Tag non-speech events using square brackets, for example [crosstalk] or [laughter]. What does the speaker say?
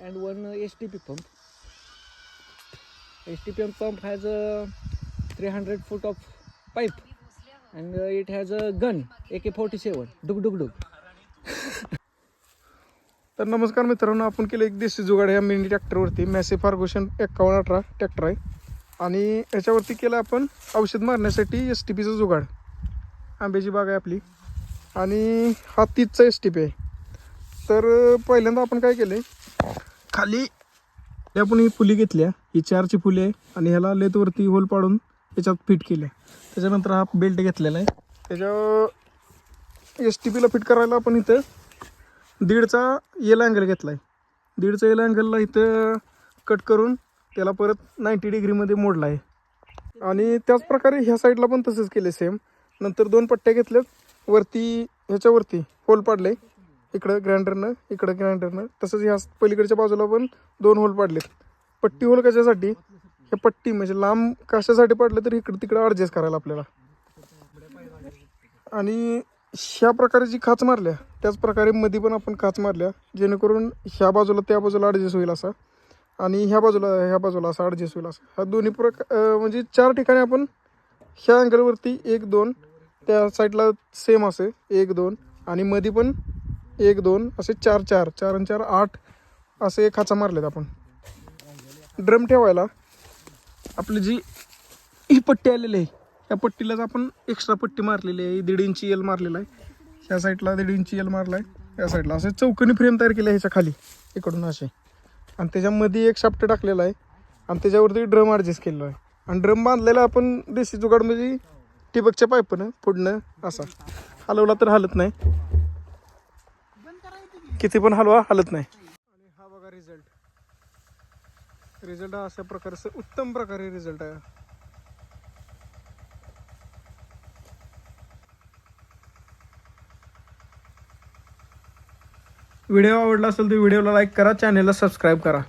and one uh, STP pump. STP pump has a 300 foot of pipe and uh, it has a gun AK-47. Dug dug dug. [laughs] तर नमस्कार मित्रांनो आपण केलं एक देशी जुगाड या मिनी ट्रॅक्टरवरती मॅसे फार्गोशन एक्कावन्न अठरा ट्रॅक्टर आहे आणि याच्यावरती केलं आपण औषध मारण्यासाठी एस टी पीचं जुगाड आंब्याची बाग आहे आपली आणि हा तीसचा एस टी पी आहे तर पहिल्यांदा आपण काय केलं आहे खाली या आपण ही फुली घेतल्या. ही चारची फुली आहे आणि ह्याला लेतवरती होल पाडून याच्यात फिट केल्या. त्याच्यानंतर हा बेल्ट घेतलेला आहे. त्याच्या एस टी पीला फिट करायला आपण इथं दीडचा येल अँगल घेतला आहे दीडचा येल अँगलला इथं कट करून त्याला परत नाईंटी डिग्रीमध्ये मोडला आहे आणि त्याच प्रकारे ह्या साईडला पण तसंच केले सेम नंतर दोन पट्ट्या घेतल्यात. वरती ह्याच्यावरती होल पाडले इकडं ग्राइंडरनं इकडं ग्राइंडरनं तसंच ह्या पलीकडच्या बाजूला पण दोन होल पाडलेत. पट्टी होल कशासाठी? हे पट्टी म्हणजे लांब कशासाठी पाडलं तर इकडं तिकडं ॲडजस्ट करायला आपल्याला. आणि ह्या प्रकारे जी खाच मारल्या त्याच प्रकारे मध्ये पण आपण खाच मारल्या जेणेकरून ह्या बाजूला त्या बाजूला ॲडजस्ट होईल असा. आणि ह्या बाजूला ह्या बाजूला असा ॲडजस्ट होईल असा. ह्या दोन्ही प्रकार म्हणजे चार ठिकाणी आपण ह्या अँगलवरती एक दोन त्या साईडला सेम असे एक दोन. आणि मध्ये पण एक दोन असे चार चार चार आणि चार आठ असे खाचा मारलेत आपण. ड्रम ठेवायला आपली जी ही पट्टी आलेली आहे या पट्टीलाच आपण एक्स्ट्रा पट्टी मारलेली आहे. दीड इंची एल मारलेला आहे. ह्या साईडला दीड इंची एल मारला आहे. या साईडला असे चौकनी फ्रेम तयार केली आहे ह्याच्या खाली इकडून असे. आणि त्याच्यामध्ये एक शाप्ट टाकलेला आहे आणि त्याच्यावरती ड्रम ॲडजस्ट केलेला आहे. आणि ड्रम बांधलेला आपण देशी जुगाडमध्ये म्हणजे टिबकच्या पायपनं पुढनं असा. हलवला तर हलत नाही. किती पण हलवा हलत नाही. आणि हा बघा रिझल्ट रिझल्ट हा अशा प्रकारचं उत्तम प्रकारे रिझल्ट आहे. व्हिडिओ आवडला असेल तर व्हिडिओला लाईक करा चॅनेलला सबस्क्राईब करा.